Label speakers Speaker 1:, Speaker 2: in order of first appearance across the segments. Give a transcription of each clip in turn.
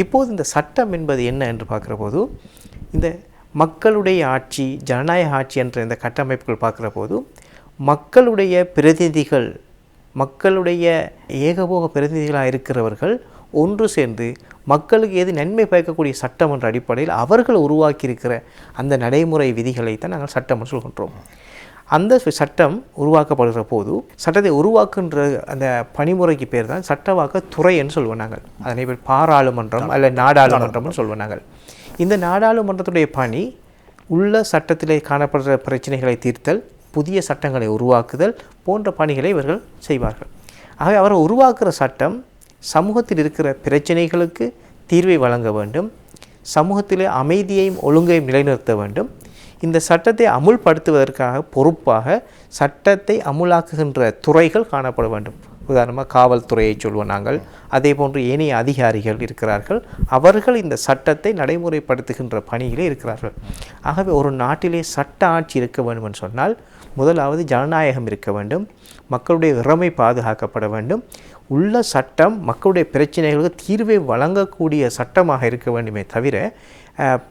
Speaker 1: இப்போது இந்த சட்டம் என்பது என்ன என்று பார்க்குற போது இந்த மக்களுடைய ஆட்சி ஜனநாயக ஆட்சி என்ற இந்த கட்டமைப்புகள் பார்க்குற போது மக்களுடைய பிரதிநிதிகள் மக்களுடைய ஏகபோக பிரதிநிதிகளாக இருக்கிறவர்கள் ஒன்று சேர்ந்து மக்களுக்கு எது நன்மை பயக்கக்கூடிய சட்டம் என்ற அடிப்படையில் அவர்கள் உருவாக்கியிருக்கிற அந்த நடைமுறை விதிகளை தான் நாங்கள் சட்டம் சொல்கின்றோம். அந்த சட்டம் உருவாக்கப்படுகிற போது சட்டத்தை உருவாக்குன்ற அந்த பணிமுறைக்கு பேர் தான் சட்டவாக்க துறை என்று சொல்லுவோம் நாங்கள். அதனை பேர் பாராளுமன்றம் அல்ல நாடாளுமன்றம்னு சொல்லுவோம் நாங்கள். இந்த நாடாளுமன்றத்துடைய பணி உள்ள சட்டத்திலே காணப்படுற பிரச்சனைகளை தீர்த்தல் புதிய சட்டங்களை உருவாக்குதல் போன்ற பணிகளை இவர்கள் செய்வார்கள். ஆகவே அவர் உருவாக்குற சட்டம் சமூகத்தில் இருக்கிற பிரச்சனைகளுக்கு தீர்வை வழங்க வேண்டும் சமூகத்திலே அமைதியையும் ஒழுங்கையும் நிலைநிறுத்த வேண்டும் இந்த சட்டத்தை அமுல்படுத்துவதற்காக பொறுப்பாக சட்டத்தை அமுலாக்குகின்ற துறைகள் காணப்பட வேண்டும். உதாரணமாக காவல்துறையை சொல்வோம் நாங்கள். அதே போன்று ஏனைய அதிகாரிகள் இருக்கிறார்கள். அவர்கள் இந்த சட்டத்தை நடைமுறைப்படுத்துகின்ற பணியிலே இருக்கிறார்கள். ஆகவே ஒரு நாட்டிலே சட்ட ஆட்சி இருக்க வேண்டும் என்று சொன்னால் முதலாவது ஜனநாயகம் இருக்க வேண்டும். மக்களுடைய இறமை பாதுகாக்கப்பட வேண்டும். உள்ள சட்டம் மக்களுடைய பிரச்சனைகளுக்கு தீர்வை வழங்கக்கூடிய சட்டமாக இருக்க வேண்டுமே தவிர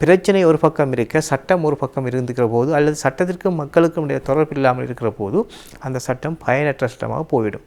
Speaker 1: பிரச்சனை ஒரு பக்கம் இருக்க சட்டம் ஒரு பக்கம் இருந்துக்கிற போது அல்லது சட்டத்திற்கும் மக்களுக்கும் இடையே தொடர்பு இல்லாமல் இருக்கிற போது அந்த சட்டம் பயனற்ற சட்டமாக போயிடும்.